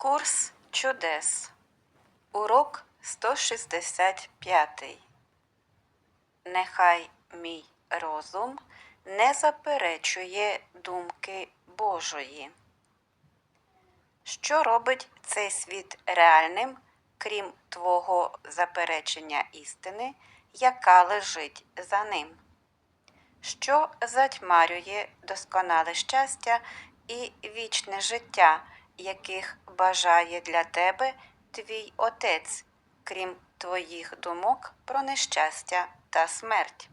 Курс чудес. Урок 165. Нехай мій розум не заперечує думки Божої. Що робить цей світ реальним, крім твого заперечення істини, яка лежить за ним? Що затьмарює досконале щастя і вічне життя, яких бажає для тебе твій Отець, крім твоїх думок про нещастя та смерть?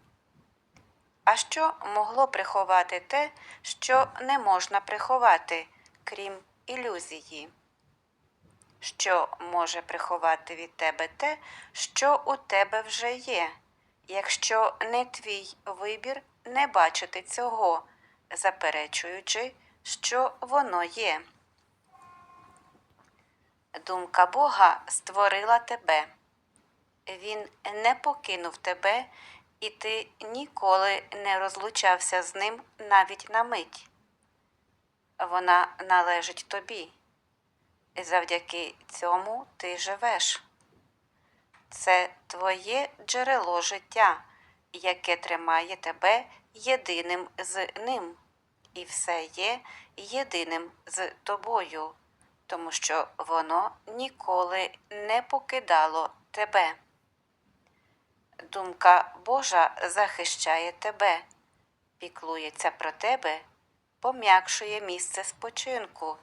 А що могло приховати те, що не можна приховати, крім ілюзії? Що може приховати від тебе те, що у тебе вже є, якщо не твій вибір не бачити цього, заперечуючи, що воно є? Думка Бога створила тебе. Він не покинув тебе, і ти ніколи не розлучався з ним навіть на мить. Вона належить тобі. Завдяки цьому ти живеш. Це твоє джерело життя, яке тримає тебе єдиним з ним, і все є єдиним з тобою, тому що воно ніколи не покидало тебе. Думка Божа захищає тебе, піклується про тебе, пом'якшує місце спочинку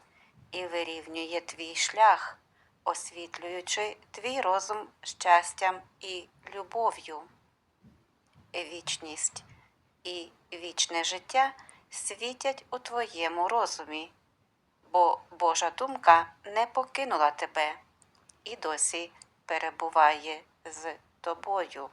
і вирівнює твій шлях, освітлюючи твій розум щастям і любов'ю. Вічність і вічне життя світять у твоєму розумі, бо Божа думка не покинула тебе і досі перебуває з тобою.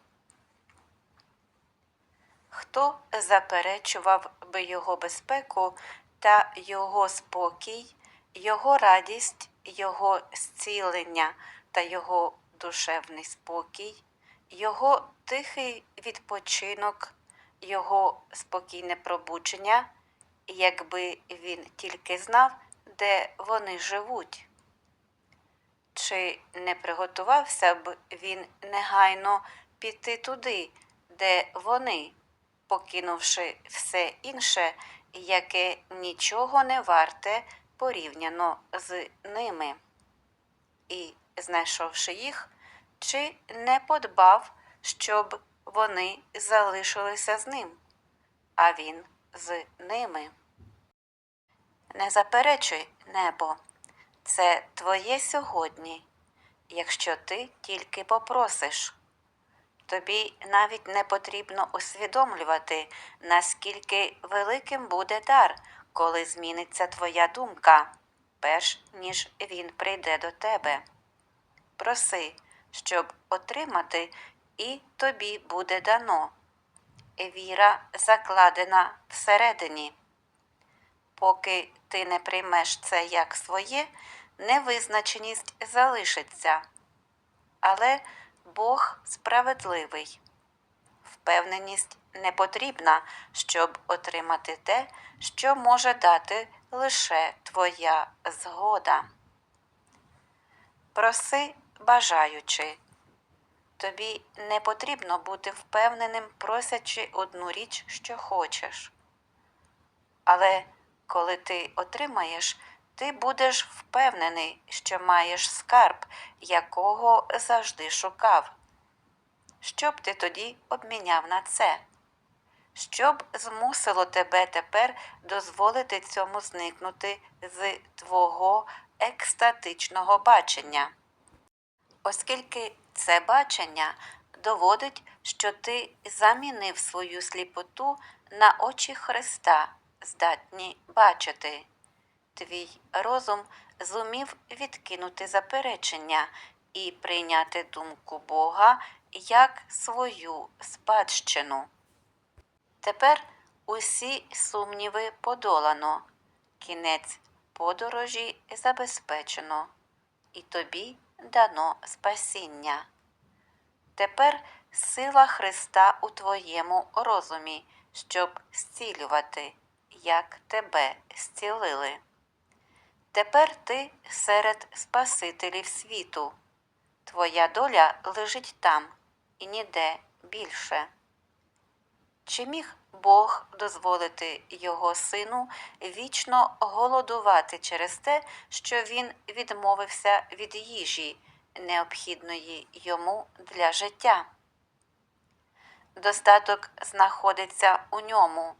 Хто заперечував би його безпеку та його спокій, його радість, його зцілення та його душевний спокій, його тихий відпочинок, його спокійне пробудження, якби він тільки знав, де вони живуть? Чи не приготувався б він негайно піти туди, де вони, покинувши все інше, яке нічого не варте порівняно з ними? І, знайшовши їх, чи не подбав, щоб вони залишилися з ним, а він з ними? Не заперечуй, небо, це твоє сьогодні, якщо ти тільки попросиш. Тобі навіть не потрібно усвідомлювати, наскільки великим буде дар, коли зміниться твоя думка, перш ніж він прийде до тебе. Проси, щоб отримати, і тобі буде дано. Віра закладена всередині. Поки ти не приймеш це як своє, невизначеність залишиться. Але Бог справедливий. Впевненість не потрібна, щоб отримати те, що може дати лише твоя згода. Проси, бажаючи. Тобі не потрібно бути впевненим, просячи одну річ, що хочеш. Але коли ти отримаєш, ти будеш впевнений, що маєш скарб, якого завжди шукав. Що б ти тоді обміняв на це? Що б змусило тебе тепер дозволити цьому зникнути з твого екстатичного бачення? Оскільки це бачення доводить, що ти замінив свою сліпоту на очі Христа, здатні бачити. Твій розум зумів відкинути заперечення і прийняти думку Бога як свою спадщину. Тепер усі сумніви подолано, кінець подорожі забезпечено, і тобі дано спасіння. Тепер сила Христа у твоєму розумі, щоб зцілювати, як тебе зцілили. Тепер ти серед Спасителів світу. Твоя доля лежить там і ніде більше. Чи міг Бог дозволити його сину вічно голодувати через те, що він відмовився від їжі, необхідної йому для життя? Достаток знаходиться у ньому,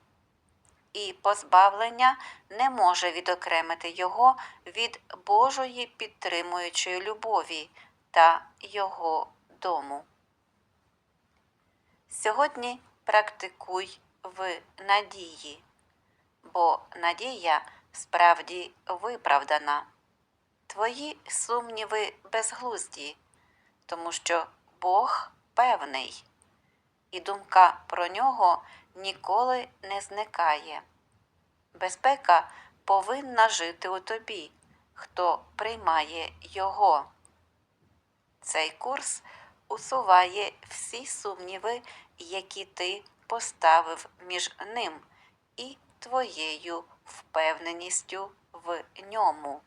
і позбавлення не може відокремити його від Божої підтримуючої любові та його дому. Сьогодні практикуй в надії, бо надія справді виправдана. Твої сумніви безглузді, тому що Бог певний, і думка про нього ніколи не зникає. Безпека повинна жити у тобі, хто приймає його. Цей курс усуває всі сумніви, які ти поставив між ним і твоєю впевненістю в ньому.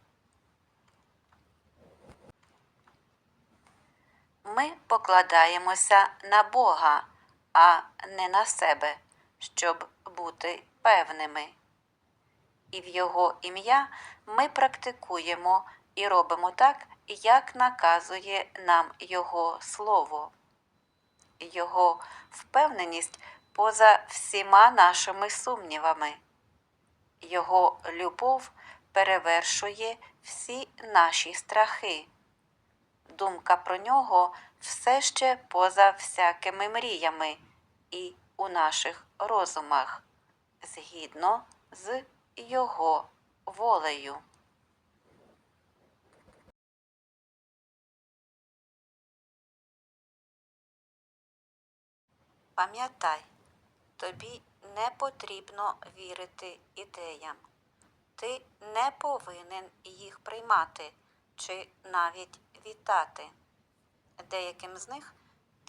Ми покладаємося на Бога, а не на себе, щоб бути певними. І в Його ім'я ми практикуємо і робимо так, як наказує нам Його Слово. Його впевненість поза всіма нашими сумнівами. Його любов перевершує всі наші страхи. Думка про нього все ще поза всякими мріями і у наших розумах, згідно з його волею. Пам'ятай, тобі не потрібно вірити ідеям. Ти не повинен їх приймати чи навіть вітати. Деяким з них